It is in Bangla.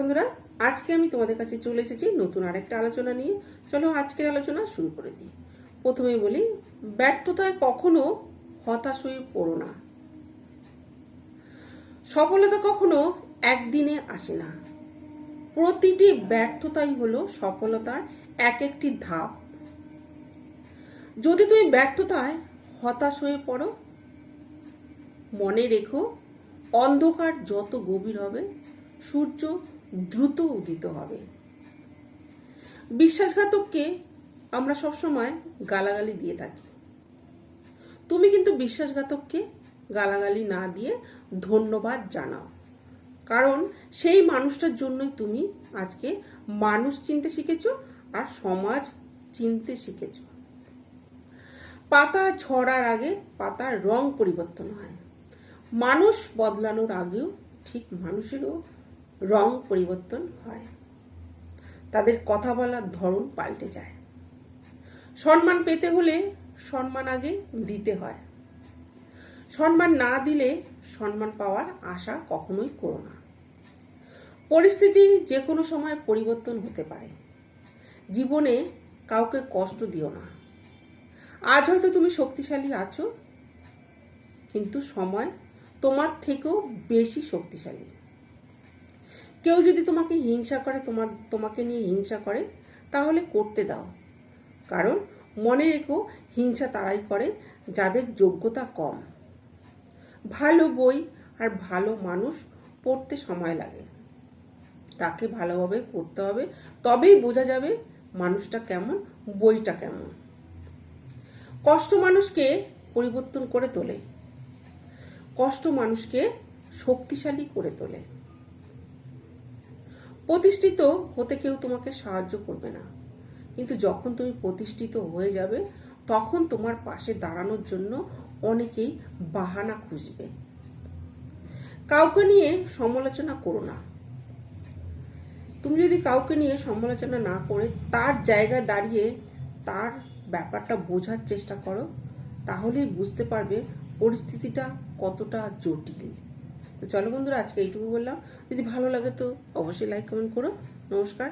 বন্ধুরা, আজকে আমি তোমাদের কাছে চলে এসেছি নতুন আরেকটা আলোচনা নিয়ে। চলো আজকের আলোচনা শুরু করে দিই। প্রথমেই বলি, ব্যর্থতায় কখনো হতাশ হয়ে পড়ো না। সফলতা কখনো একদিনে আসে না। প্রতিটি ব্যর্থতাই হলো সফলতার এক একটি ধাপ। যদি তুমি ব্যর্থতায় হতাশ হয়ে পড়ো, মনে রেখো, অন্ধকার যত গভীর হবে সূর্য দ্রুত উদিত হবে। বিশ্বাসঘাতককে আমরা সবসময় গালাগালি দিয়ে থাকি। তুমি কিন্তু বিশ্বাসঘাতককে গালাগালি না দিয়ে ধন্যবাদ জানাও। কারণ সেই মানুষটার জন্যই তুমি আজকে মানুষ চিনতে শিখেছ আর সমাজ চিনতে শিখেছো। পাতা ঝরার আগে পাতার রং পরিবর্তন হয়। মানুষ বদলানোর আগেও ঠিক মানুষেরও রং পরিবর্তন হয়। তাদের কথা বলার ধরন পাল্টে যায়। সম্মান পেতে হলে সম্মান আগে দিতে হয়। সম্মান না দিলে সম্মান পাওয়ার আশা কখনোই করো না। পরিস্থিতি যে কোনো সময় পরিবর্তন হতে পারে। জীবনে কাউকে কষ্ট দিও না। আজ হয়তো তুমি শক্তিশালী আছো, কিন্তু সময় তোমার থেকেও বেশি শক্তিশালী। কেউ যদি তোমাকে হিংসা করে, তোমার, তোমাকে নিয়ে হিংসা করে, তাহলে করতে দাও। কারণ মনে রেখো, হিংসা তারাই করে যাদের যোগ্যতা কম। ভালো বই আর ভালো মানুষ পড়তে সময় লাগে। তাকে ভালোভাবে পড়তে হবে, তবেই বোঝা যাবে মানুষটা কেমন, বইটা কেমন। কষ্ট মানুষকে পরিবর্তন করে তোলে। কষ্ট মানুষকে শক্তিশালী করে তোলে। প্রতিষ্ঠিত হতে কেউ তোমাকে সাহায্য করবে না। কিন্তু যখন তুমি প্রতিষ্ঠিত হয়ে যাবে, তখন তোমার পাশে দাঁড়ানোর জন্য অনেকেই বাহানা খুঁজবে। কাউকে নিয়ে সমালোচনা করো না। তুমি যদি কাউকে নিয়ে সমালোচনা না করে তার জায়গায় দাঁড়িয়ে তার ব্যাপারটা বোঝার চেষ্টা করো, তাহলেই বুঝতে পারবে পরিস্থিতিটা কতটা জটিল। তো চলো বন্ধুরা, আজকে এইটুকু বললাম। যদি ভালো লাগে তো অবশ্যই লাইক কমেন্ট করো। নমস্কার।